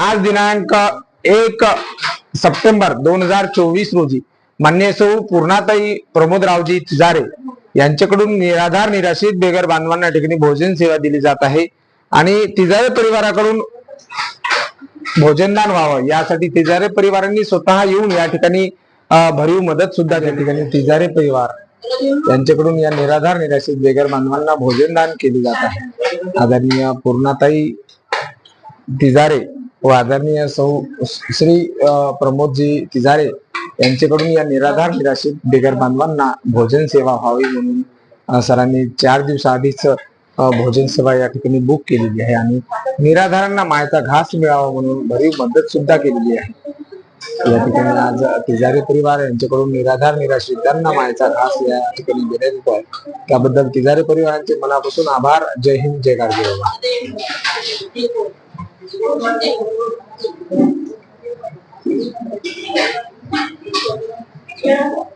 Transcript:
आज दिनांक एक सप्टेंबर दोन हजार चोवीस रोजी मान्य सौ पूर्णाताई प्रमोदरावजी तिजारे यांच्याकडून निराधार निराश्रित बेगर बांधवांना ठिकाणी भोजन सेवा दिली जात आहे. आणि तिजारे परिवाराकडून भोजनदान व्हावं यासाठी तिजारे परिवारांनी स्वतः येऊन या ठिकाणी भरीव मदत सुद्धा त्या ठिकाणी तिजारे परिवार यांच्याकडून या निराधार निराश्रित बेगर बांधवांना भोजनदान केले जात आहे. आदरणीय पूर्णाताई तिजारे व आदरणीय सौ श्री प्रमोदजी तिजारे यांच्याकडून या निराधार निराशित बेगर बांधवांना भोजन सेवा व्हावी म्हणून सरांनी चार दिवसाआधीच भोजन सेवा या ठिकाणी बुक केलेली आहे आणि निराधारांना मायचा घास मिळावा म्हणून भरीव मदत सुद्धा केलेली आहे. या ठिकाणी आज तिजारी परिवार यांच्याकडून निराधार निराश्रितांना मायचा घास या ठिकाणी देण्यात येतो आहे. त्याबद्दल तिजारी परिवारांचे मनापासून आभार. जय हिंद जय गाडगे बाबा Thank you.